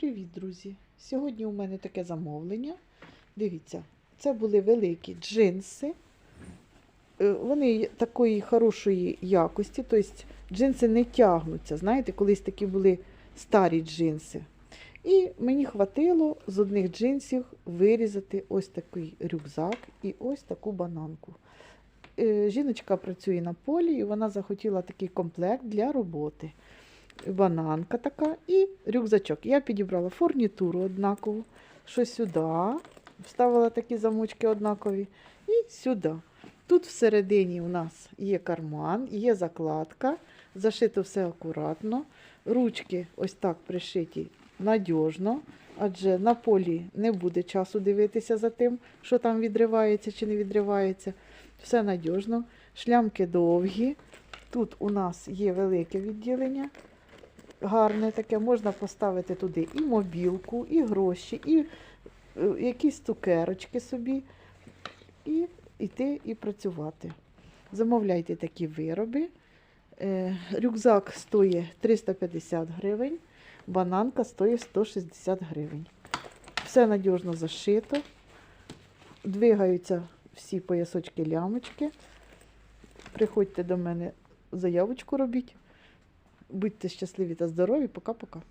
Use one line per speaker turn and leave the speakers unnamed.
Привіт, друзі! Сьогодні у мене таке замовлення. Дивіться, це були великі джинси. Е, Вони такої хорошої якості, тобто джинси не тягнуться. Знаєте, колись такі були старі джинси. І мені хватило з одних джинсів вирізати ось такий рюкзак і ось таку бананку. Е, Жіночка працює на полі, і вона захотіла такий комплект для роботи бананка така і рюкзачок. Я підібрала фурнітуру однакову, що сюди, вставила такі замочки однакові, і сюди. Тут всередині у нас є карман, є закладка, зашито все акуратно. Ручки ось так пришиті надіжно, адже на полі не буде часу дивитися за тим, що там відривається чи не відривається. Все надіжно. Шлямки довгі. Тут у нас є велике відділення гарне таке, можна поставити туди і мобілку, і гроші, і е, якісь цукерочки собі, і йти і працювати. Замовляйте такі вироби. Е, Рюкзак стоїть 350 гривень, бананка стоїть 160 гривень. Все надіжно зашито. Двигаються всі поясочки лямочки. Приходьте до мене, заявочку робіть. Будьте щасливі та здорові. Пока-пока.